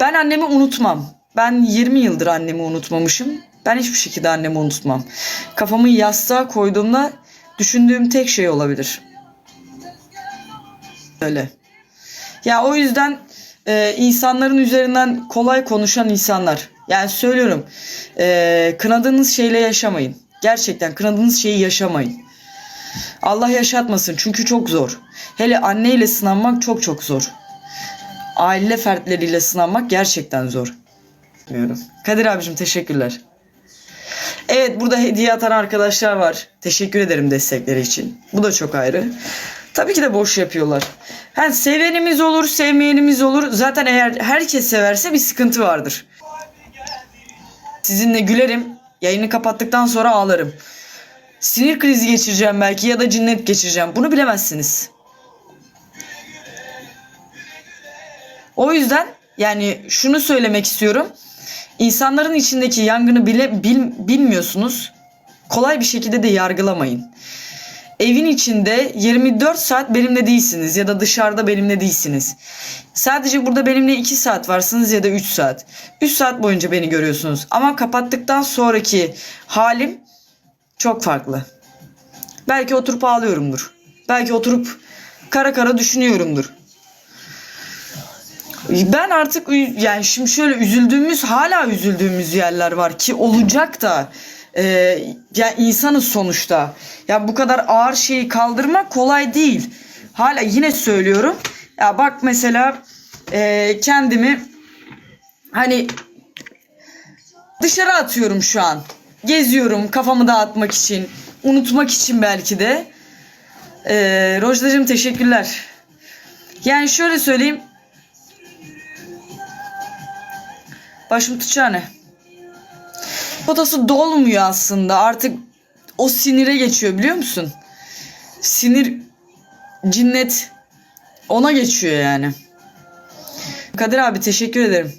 Ben annemi unutmam. Ben 20 yıldır annemi unutmamışım. Ben hiçbir şekilde annemi unutmam. Kafamı yastığa koyduğumda düşündüğüm tek şey olabilir. Öyle. Ya o yüzden e, insanların üzerinden kolay konuşan insanlar. Yani söylüyorum. E, kınadığınız şeyle yaşamayın. Gerçekten kınadığınız şeyi yaşamayın. Allah yaşatmasın çünkü çok zor. Hele anneyle sınanmak çok çok zor. Aile fertleriyle sınanmak gerçekten zor. Bilmiyorum. Kadir abicim teşekkürler. Evet burada hediye atan arkadaşlar var. Teşekkür ederim destekleri için. Bu da çok ayrı. Tabii ki de boş yapıyorlar. Ha, sevenimiz olur, sevmeyenimiz olur. Zaten eğer herkes severse bir sıkıntı vardır. Sizinle gülerim. Yayını kapattıktan sonra ağlarım. Sinir krizi geçireceğim belki ya da cinnet geçireceğim. Bunu bilemezsiniz. O yüzden yani şunu söylemek istiyorum. İnsanların içindeki yangını bile bil, bilmiyorsunuz. Kolay bir şekilde de yargılamayın. Evin içinde 24 saat benimle değilsiniz ya da dışarıda benimle değilsiniz. Sadece burada benimle 2 saat varsınız ya da 3 saat. 3 saat boyunca beni görüyorsunuz. Ama kapattıktan sonraki halim çok farklı. Belki oturup ağlıyorumdur. Belki oturup kara kara düşünüyorumdur. Ben artık yani şimdi şöyle üzüldüğümüz hala üzüldüğümüz yerler var ki olacak da e, ya insanız sonuçta. Ya bu kadar ağır şeyi kaldırmak kolay değil. Hala yine söylüyorum. Ya bak mesela e, kendimi hani dışarı atıyorum şu an. Geziyorum kafamı dağıtmak için, unutmak için belki de. E, Rojdacığım teşekkürler. Yani şöyle söyleyeyim. Başım tutacağını. Potası dolmuyor aslında. Artık o sinire geçiyor biliyor musun? Sinir cinnet ona geçiyor yani. Kadir abi teşekkür ederim.